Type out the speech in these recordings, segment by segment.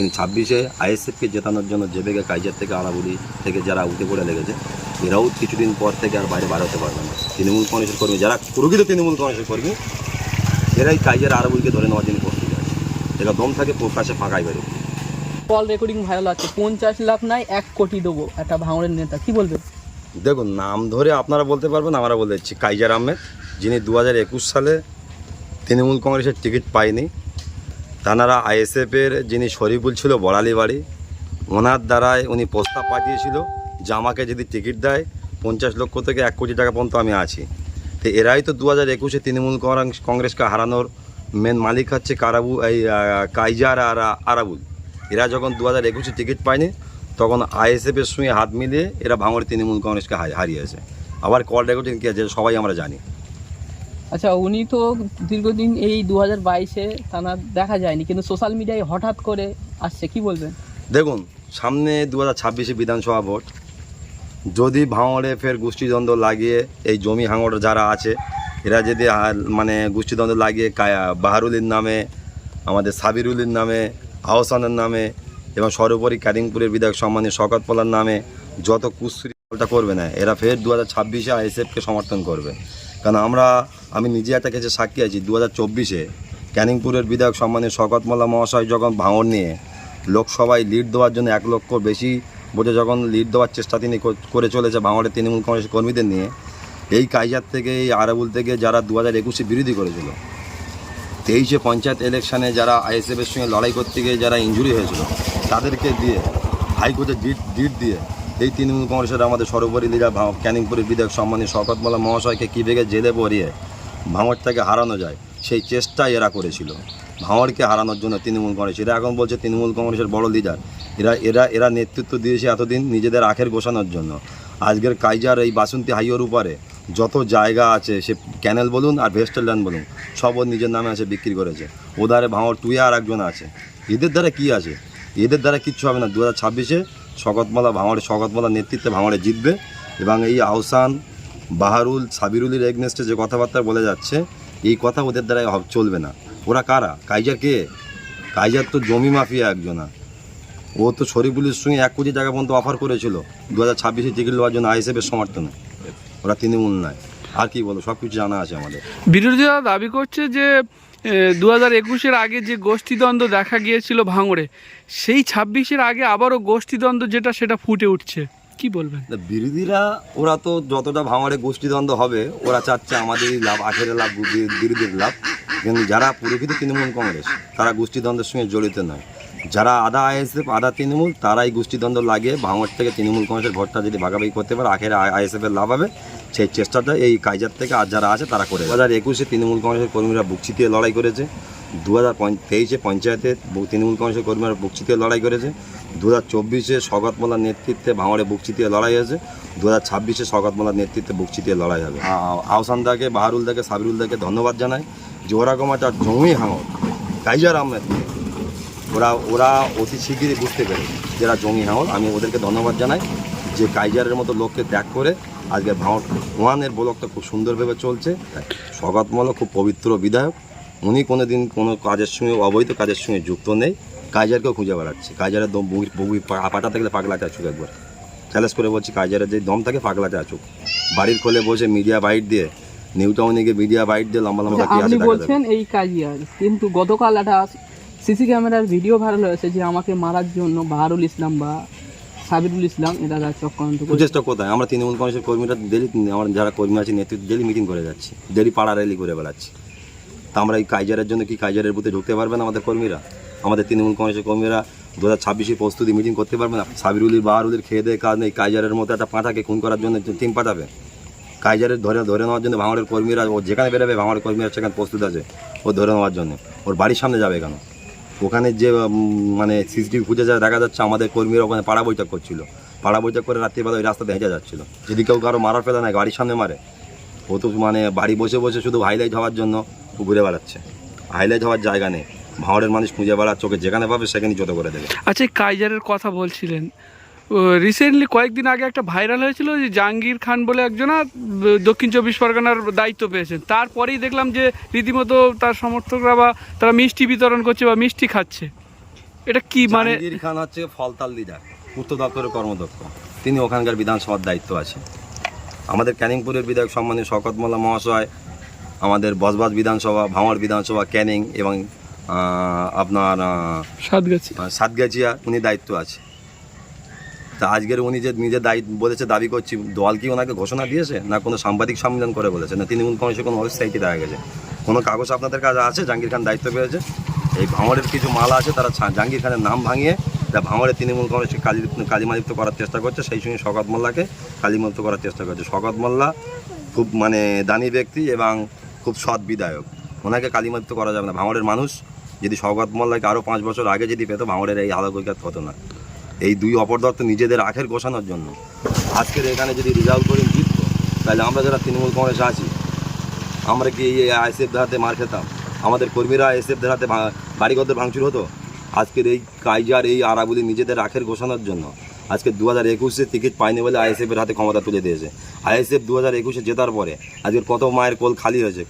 কিন্তু ছাব্বিশে আইএসএফকে জেতানোর জন্য জেবেগে কাইজার থেকে আরাবুরি থেকে যারা উঠে পড়ে লেগেছে এরাও কিছুদিন পর থেকে আর বাইরে বার হতে পারবে না। তৃণমূল কংগ্রেসের কর্মী যারা প্রকৃত তৃণমূল কংগ্রেসের কর্মী এরাই কাইজার আরাবুরিকে ধরে নেওয়ার জন্য প্রস্তুত আছে। এরা দম থাকে প্রকাশে ফাঁকাই বেরোবে কল রেকর্ডিং ভাইরাল আছে পঞ্চাশ লাখ নাই এক কোটি দেবো একটা ভাঙড়ের নেতা কি বলবেন দেখুন নাম ধরে আপনারা বলতে পারবেন আমরা বলে দিচ্ছি কাইজার আহমেদ যিনি দু হাজার একুশ সালে তৃণমূল কংগ্রেসের টিকিট পায়নি তানারা আইএসএফের যিনি শরীফুল ছিল বড়ালি বাড়ি, ওনার দ্বারায় উনি প্রস্তাব পাঠিয়েছিল যে আমাকে যদি টিকিট দেয়, পঞ্চাশ লক্ষ থেকে এক কোটি টাকা পর্যন্ত আমি আছি। তো এরাই তো দু হাজার একুশে তৃণমূল কংগ্রেসকে হারানোর মেন মালিক হচ্ছে কারাবু এই কাইজার আর, আরাবুল। এরা যখন দু হাজার একুশে টিকিট পায়নি, তখন আইএসএফের সঙ্গে হাত মিলিয়ে এরা ভাঙড় তৃণমূল কংগ্রেসকে হারিয়েছে। আবার কল রেকর্ডিং কি আছে সবাই আমরা জানি। আচ্ছা উনি তো দীর্ঘদিন এই দু হাজার বাইশে তারা দেখা যায়নি, কিন্তু সোশ্যাল মিডিয়ায় হঠাৎ করে আসছে, কি বলবেন? দেখুন, সামনে দু হাজার ছাব্বিশে বিধানসভা ভোট, যদি ভাঙড়ে ফের গোষ্ঠীদ্বন্দ্ব লাগিয়ে এই জমি হাঙড় যারা আছে, এরা যদি মানে গোষ্ঠীদ্বন্দ্ব লাগিয়ে কায়া- বাহারুলির নামে, আমাদের সাবিরুলির নামে, আহসানের নামে এবং সর্বোপরি ক্যারিংপুরের বিধায়ক সম্মানীয় শকত পোলার নামে যত কুশ্রীটা করবে না, এরা ফের দু হাজার ছাব্বিশে আইএসএফকে সমর্থন করবে। কারণ আমরা, আমি নিজে একটা কাছে সাক্ষী আছি দু হাজার চব্বিশে ক্যানিংপুরের বিধায়ক সম্মানীয় শকত মোল্লা মহাশয় যখন ভাঙড় নিয়ে লোকসভায় লিড দেওয়ার জন্য এক লক্ষ বেশি ভোটে যখন লিড দেওয়ার চেষ্টা তিনি কর- চলেছে বাংলাদেশের তৃণমূল কংগ্রেস কর্মীদের নিয়ে, এই কাইজার থেকে, এই আরাবুল থেকে যারা দু হাজার একুশে বিরোধী করেছিল, তেইশে পঞ্চায়েত ইলেকশনে যারা আইএসএফের সঙ্গে লড়াই করতে গিয়ে যারা ইঞ্জুরি হয়েছিল, তাদেরকে দিয়ে, হাইকোর্টে ডিট ডিট দিয়ে এই তৃণমূল কংগ্রেসের আমাদের সর্বোপরি লিডার ক্যানিংপুরের বিধায়ক সম্মানীয় শকত মোল্লা মহাশয়কে কী বেগে জেলে পড়িয়ে ভাঙড়টাকে হারানো যায়, সেই চেষ্টাই এরা করেছিল। ভাঙড়কে হারানোর জন্য তৃণমূল কংগ্রেস, এরা এখন বলছে তৃণমূল কংগ্রেসের বড় লিডার। এরা এরা এরা নেতৃত্ব দিয়েছে এতদিন নিজেদের আখের গোছানোর জন্য। আজকের কাইজার এই বাসন্তী হাইওয়ের উপরে যত জায়গা আছে, সে ক্যানেল বলুন আর ভেস্টাল ল্যান্ড বলুন, সব ওর নিজের নামে আছে বিক্রি করেছে। ওধারে ভাঙড় টুয়ে আর একজন আছে। এদের দ্বারা কি আছে? এদের দ্বারা কিচ্ছু হবে না। দু হাজার ছাব্বিশে শকতমালা ভাঙড়ে শকতমালার নেতৃত্বে ভাঙড়ে জিতবে এবং এই আহসান, বাহারুল, সাবিরুলের এগনেস্টে যে কথাবার্তা বলে যাচ্ছে, এই কথা ওদের দ্বারা চলবে না। ওরা কারা? কাইজার কে? কাইজার তো জমি মাফিয়া একজনা ও তো শরীফুলের সঙ্গে এক কোটি টাকা পর্যন্ত অফার করেছিল। দু হাজার ছাব্বিশে টিকিট নেওয়ার জন্য আইএসএফের সমর্থনে। ওরা তৃণমূল নয়। আর কি বলো? সব কিছু জানা আছে আমাদের। বিরোধীরা দাবি করছে যে দু হাজার একুশের আগে যে গোষ্ঠীদ্বন্দ্ব দেখা গিয়েছিল ভাঙড়ে, সেই ছাব্বিশের আগে আবারও গোষ্ঠীদ্বন্দ্ব যেটা, সেটা ফুটে উঠছে। কি বলবেন? বিরোধীরা, ওরা তো যতটা ভাঙড়ে গোষ্ঠীদ্বন্দ্ব হবে, ওরা চাচ্ছে আমাদেরই লাভ আখেরে লাভ বিরোধীর লাভ। কিন্তু যারা প্রকৃত তৃণমূল কংগ্রেস, তারা গোষ্ঠীদ্বন্দ্বের সঙ্গে জড়িত নয়। যারা আধা আইএসএফ, আধা তৃণমূল, তারাই গোষ্ঠীদ্বন্দ্ব লাগিয়ে ভাঙড় থেকে তৃণমূল কংগ্রেসের ভোটটা যদি ভাগাভাগি করতে পারে, আখেরে আইএসএফ এর লাভ হবে। সেই চেষ্টাটা এই কাইজার থেকে আর যারা আছে তারা করে দু হাজার একুশে তৃণমূল কংগ্রেসের কর্মীরা বুকচিতিয়ে লড়াই করেছে। দু হাজার তেইশে পঞ্চায়েতে তৃণমূল কংগ্রেসের কর্মীরা বুকচিতিয়ে লড়াই করেছে। দু হাজার চব্বিশে স্বগত মোল্লার নেতৃত্বে ভাঙড়ে বুকচিতিয়ে লড়াই হয়েছে। দু হাজার ছাব্বিশে স্বগত মোল্লার নেতৃত্বে বুকচিতিয়ে লড়াই হবে। আহসান দাকে বাহারুল দাকে সাবিরুল দাকে ধন্যবাদ জানাই। যে ওরকম একটা জমি হাঙর কাইজার আহমেদ ওরা ওরা অতি শিগগিরই বুঝতে পেরেছে যারা জমি হাঙর আমি ওদেরকে ধন্যবাদ জানাই। যে কাইজারের মতো লোককে ত্যাগ করে আজকে ভাঙর ওয়ানের ব্লকটা খুব সুন্দরভাবে চলছে। স্বগত মোল্লা খুব পবিত্র বিধায়ক। উনি কোনো দিন কোনো কাজের সঙ্গে অবৈধ কাজের সঙ্গে যুক্ত নেই। কাইজারকেও খুঁজে বেড়াচ্ছে। কাইজারের দম বুড়ি পা- পাটা থাকলে পাগলাতে আছুক একবার। চ্যালেঞ্জ করে বলছি কাইজারের যে দম থাকে পাগলাতে আছুক বাড়ির খোলে বসে মিডিয়া বাইট দিয়ে নিউ টাউনে গিয়ে মিডিয়া বাইট দিয়ে লম্বা লম্বা কি আছে বলছেন এই কাজই আর কিন্তু গতকাল একটা সিসি ক্যামেরার ভিডিও ভাইরাল হয়েছে যে আমাকে মারার জন্য বাহারুল ইসলাম বা সাবিরুল ইসলাম এরা চক্রান্ত প্রচেষ্টা কোথায়? আমরা তৃণমূল কংগ্রেসের কর্মীরা ডেলি আমার যারা কর্মী আছে, নেতৃত্ব ডেলি মিটিং করে যাচ্ছি। ডেলি পাড়া র্যালি করে বেড়াচ্ছি। তা আমরা এই কাইজারের জন্য কি কাইজারের বুথে ঢুকতে পারবে না আমাদের কর্মীরা? আমাদের তৃণমূল কংগ্রেসের কর্মীরা দু হাজার ছাব্বিশে প্রস্তুতি মিটিং করতে পারবে না। সাবিরুলির বাহারুলির খেয়ে দেয় কাজ নেই। কাইজারের মতো একটা পাঁঠাকে খুন করার জন্য টিম পাঠাবে। কাইজারের ধরে ধরে নেওয়ার জন্য ভাঙড়ের কর্মীরা, ও যেখানে বেরোবে, ভাঙড়ের কর্মীরা সেখানে প্রস্তুত আছে। ও ধরে নেওয়ার জন্য। ওর বাড়ির সামনে যাবে কেন? ওখানে যে মানে সিসিটিভি ফুটেজ দেখা যাচ্ছে, আমাদের কর্মীরা ওখানে পাড়া বৈঠক করছিল। পাড়া বৈঠক করে রাত্রিবেলা ওই রাস্তাতে হেঁটে যাচ্ছিল। যদি কেউ কারও মারার ফেলা না গাড়ির সামনে মারে, ও তো মানে বাড়ি বসে বসে শুধু হাইলাইট হওয়ার জন্য ঘুরে বেড়াচ্ছে। হাইলাইট হওয়ার জায়গা নেই। ভাঁড়ের মানুষ খুঁজে বেড়াচ্ছে চোখে যেখানে পাবে সেখানেই যত করে দেবে। আচ্ছা কাইজারের কথা বলছিলেন। রিসেন্টলি কয়েকদিন আগে একটা ভাইরাল হয়েছিল যে জাহাঙ্গীর খান বলে একজনা দক্ষিণ চব্বিশ পরগনার দায়িত্ব পেয়েছেন। তারপরেই দেখলাম যে রীতিমতো তার সমর্থকরা বা তারা মিষ্টি বিতরণ করছে বা মিষ্টি খাচ্ছে। এটা কি মানে খান হচ্ছে ফলতাল লিডার পূর্ত দপ্তরের কর্মদক্ষ। তিনি ওখানকার বিধানসভার দায়িত্ব আছে আমাদের ক্যানিংপুরের বিধায়ক সম্মানীয় শকত মোল্লা মহাশয় আমাদের বসবাস বিধানসভা ভাঙড় বিধানসভা ক্যানিং এবং আপনার সাতগাছি সাতগাছিয়া। উনি দায়িত্ব আছে তা আজকের উনি যে নিজের দায়িত্ব বলেছে, দাবি করছি, দল কি ওনাকে ঘোষণা দিয়েছে? না কোনো সাংবাদিক সম্মেলন করে বলেছে? না তৃণমূল কংগ্রেসের কোনো ওয়েবসাইটে দেখা গেছে? কোনো কাগজ আপনাদের কাছে আছে? জাহাঙ্গীর খান দায়িত্ব পেয়েছে? এই ভাঙড়ের কিছু মালা আছে, তারা জাহাঙ্গীর খানের নাম ভাঙিয়ে তা ভাঙড়ের তৃণমূল কংগ্রেসকে কালী কালিমালিপ্ত করার চেষ্টা করছে। সেই সঙ্গে শকত মোল্লাকে কালিমালিপ্ত করার চেষ্টা করছে। শকত মোল্লা খুব মানে দানি ব্যক্তি এবং খুব সৎ বিধায়ক। ওনাকে কালিমালিপ্ত করা যাবে না। ভাঙড়ের মানুষ যদি শওকত মোল্লাকে আরও পাঁচ বছর আগে যদি পেতো, ভাঙড়ের এই আলাদা হতো না? এই দুই অপরদত্ত নিজেদের আখের গোছানোর জন্য। আজকের এখানে যদি রেজাল্ট করে জিততো, তাহলে আমরা যারা তৃণমূল কংগ্রেসে আছি, আমরা কি এই আইএসএফ হাতে মার খেতাম? আমাদের কর্মীরা আইএসএফদের হাতে বাড়িঘরদের ভাঙচুর হতো? আজকের এই কাইজার, এই আরাগুলি নিজেদের আখের গোছানোর জন্য আজকে দু হাজার একুশে টিকিট পায়নি বলে আইএসএফের হাতে ক্ষমতা তুলে দিয়েছে। আইএসএফ দু হাজার একুশে জেতার পরে আজকের কত মায়ের কোল খালি হয়েছে।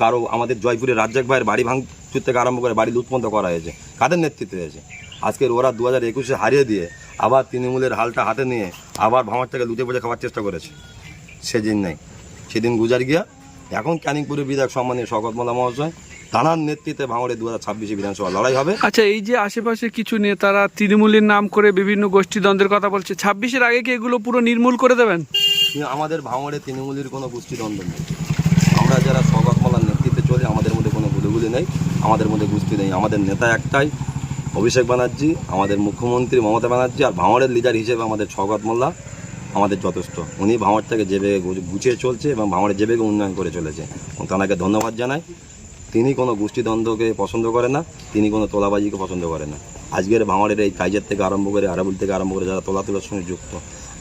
কারও আমাদের জয়পুরের রাজ্জাক ভাইয়ের বাড়ি ভাঙচুর থেকে আরম্ভ করে বাড়ি লুটপন্ত করা হয়েছে। কাদের নেতৃত্বে হয়েছে? আজকের ওরা দু হাজার একুশে হারিয়ে দিয়ে আবার তৃণমূলের হালটা হাতে নিয়ে আবার ভাঙার থেকে লুটে পড়ে খাওয়ার চেষ্টা করেছে। সেদিন নেই। সেদিন গুজার গিয়া এখন ক্যানিংপুরের বিধায়ক সম্মানীয় শকত মোল্লা মহাশয় তাঁর নেতৃত্বে ভাঙড়ে দু হাজার ছাব্বিশে বিধানসভা লড়াই হবে। আচ্ছা এই যে আশেপাশে কিছু নেতারা তৃণমূলের নাম করে বিভিন্ন গোষ্ঠীদ্বন্দ্বের কথা বলছে ছাব্বিশের আগে কি এগুলো পুরো নির্মূল করে দেবেন? আমাদের ভাঙড়ে তৃণমূলের কোনো গোষ্ঠীদ্বন্দ্ব নেই। আমরা যারা শকত মোল্লার নেতৃত্বে চলি আমাদের মধ্যে কোনো গুলিগুলি নেই আমাদের মধ্যে গোষ্ঠী নেই। আমাদের নেতা একটাই অভিষেক ব্যানার্জি, আমাদের মুখ্যমন্ত্রী মমতা ব্যানার্জি আর ভাঙড়ের লিডার হিসেবে আমাদের শকত মোল্লা আমাদের যথেষ্ট। উনি ভাঙড় থেকে যে বেগে গুছিয়ে চলছে এবং ভাঙড়ের যে বেগে উন্নয়ন করে চলেছে। তাকে ধন্যবাদ জানাই। তিনি কোনো গোষ্ঠীদ্বন্দ্বকে পছন্দ করে না, তিনি কোনো তোলাবাজিকে পছন্দ করে না। আজকের ভাঙড়ের এই কাইজের থেকে আরম্ভ করে আরাবুল থেকে আরম্ভ করে যারা তোলা তোলার সঙ্গে যুক্ত,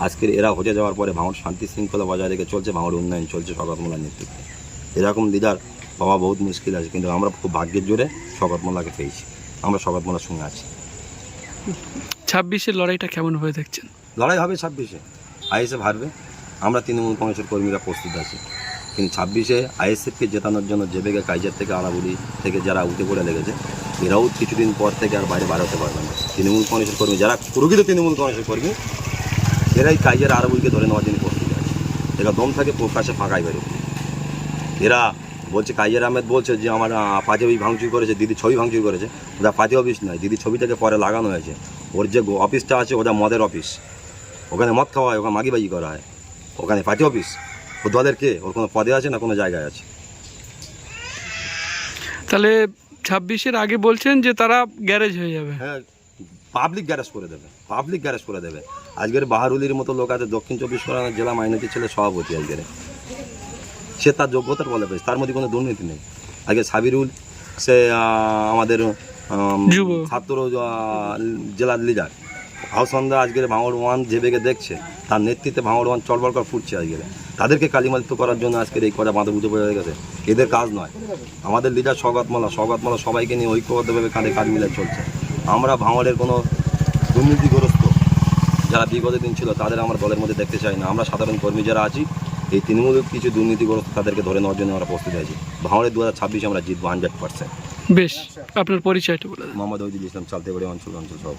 আজকের এরা হতে যাওয়ার পরে ভাঙড় শান্তি শৃঙ্খলা বজায় রেখে চলছে, ভাঙড় উন্নয়ন চলছে শকত মোল্লার নেতৃত্বে। এরকম লিডার পাওয়া বহুত মুশকিল আছে, কিন্তু আমরা খুব ভাগ্যের জোরে শকত মোল্লাকে পেয়েছি। আমরা শকত মোল্লার সঙ্গে আছি। ছাব্বিশের লড়াইটা কেমন হয়ে দেখছেন? লড়াই হবে ছাব্বিশে। আইএসএফ হারবে। আমরা তৃণমূল কংগ্রেসের কর্মীরা প্রস্তুত আছি। কিন্তু ছাব্বিশে আইএসএফকে জেতানোর জন্য যে বেগে কাইজার থেকে আড়াবুড়ি থেকে যারা উঠে পড়ে লেগেছে এরাও কিছুদিন পর থেকে আর বাইরে বার হতে পারবে না। তৃণমূল কংগ্রেসের কর্মী যারা প্রকৃত তৃণমূল কংগ্রেসের কর্মী এরাই কাইজার আড়াবুড়িকে ধরে নেওয়ার জন্য প্রস্তুত আছে। এরা দম থাকে প্রকাশে ফাঁকাই বেরোবে এরা বলছে কাইজার আহমেদ বলছে যে আমার আহ, পাঞ্জাবি ভাঙচুর করেছে দিদি ছবি ভাঙচুর করেছে। ওটা পাতি অফিস নয় দিদি ছবিটাকে পরে লাগানো হয়েছে। ওর যে অফিসটা আছে ওটা মদের অফিস। ওখানে মদ খাওয়া হয় ওখানে মাগিবাজি করা হয়। ওখানে পার্টি অফিস। ও দলের কে? ওর কোনো পদে আছে না কোনো জায়গায় আছে? তাহলে ছাব্বিশের আগে বলছেন যে তারা গ্যারেজ হয়ে যাবে। হ্যাঁ পাবলিক গ্যারেজ করে দেবে পাবলিক গ্যারেজ করে দেবে। আজকের বাহারুলির মতো লোক আছে দক্ষিণ চব্বিশ পরগনা জেলা মাইনরিটি ছেলে সভাপতি আজকের। সে তার যোগ্যতার বলে পেয়েছে তার মধ্যে কোনো দুর্নীতি নেই। আগে সাবিরুল সে আমাদের ছাত্র জেলার লিডার। হাউসন্দা আজকের ভাঙড় ওয়ান যে বেগে দেখছে তার নেতৃত্বে ভাঙড় ওয়ান চলবল কর ফুটছে আজকের। তাদেরকে কালিমালিত করার জন্য আজকের এই কটা বাঁধা বুঝে পড়ে গেছে। এদের কাজ নয়। আমাদের লিডার স্বগতমালা স্বগতমালা সবাইকে নিয়ে ঐক্যবদ্ধভাবে কাঁধে কাঁধ মিলে চলছে। আমরা ভাঙড়ের কোনো দুর্নীতিগ্রস্ত যারা বিগত দিন ছিল তাদের আমরা দলের মধ্যে দেখতে চাই না। আমরা সাধারণ কর্মী যারা আছি এই তৃণমূল কিছু দুর্নীতিগ্রস্ত তাদেরকে ধরে নেওয়ার জন্য আমরা প্রস্তুত আছি। ভাঙড়ে দু হাজার ছাব্বিশে আমরা জিতবো হান্ড্রেড পার্সেন্ট বেশ আপনার পরিচয়টা বলে মোহাম্মদ ওইদুল ইসলাম চালতে পারি অঞ্চল অঞ্চল সব